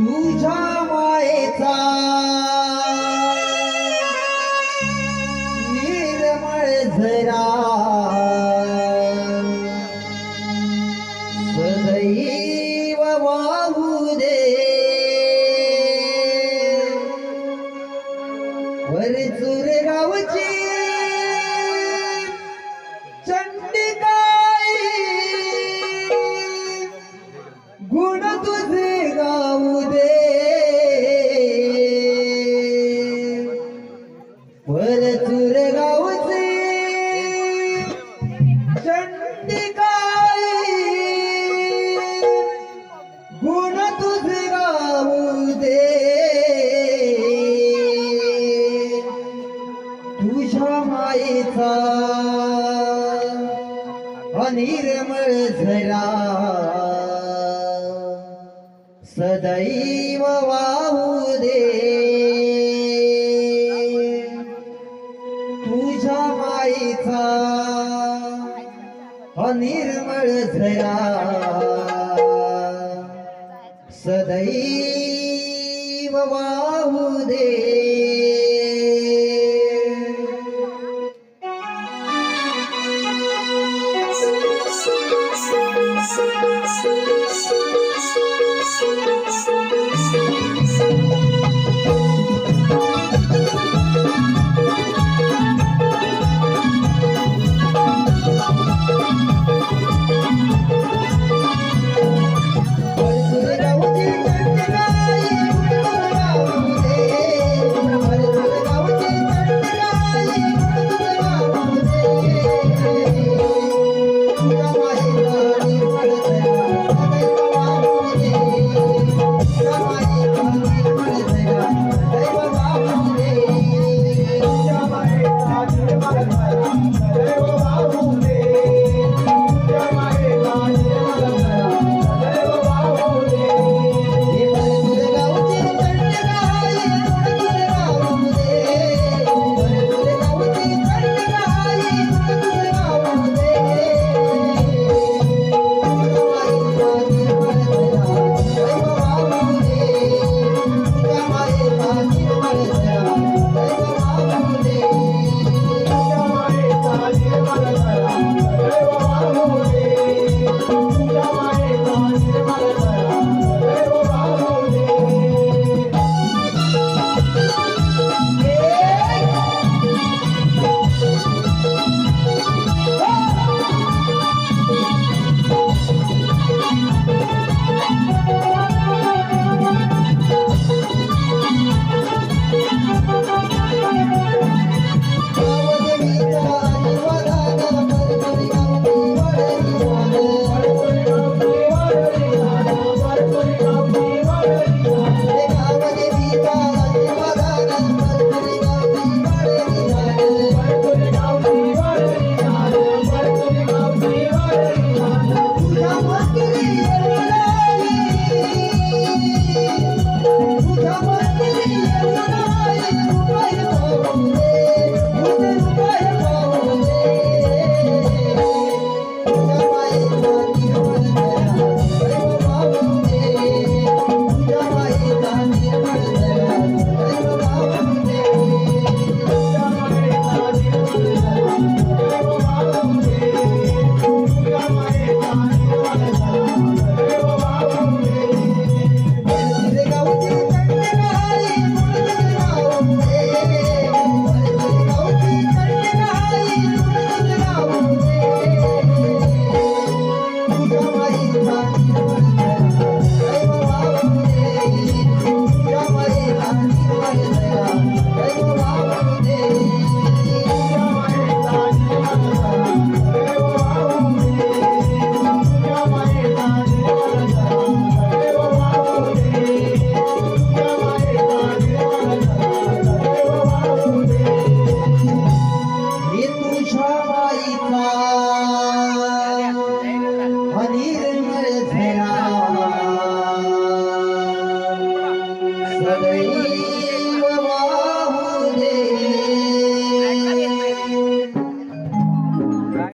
तुझ्या मायेचा. निर्मळ झरा वरचूर गावचे चंडिकाई गुण तुझ गाऊ दे. तुझ्या मायेचा अनिर्मळ झरा. सदैव वा निर्मळ झरा सदैव वाहू दे. Hare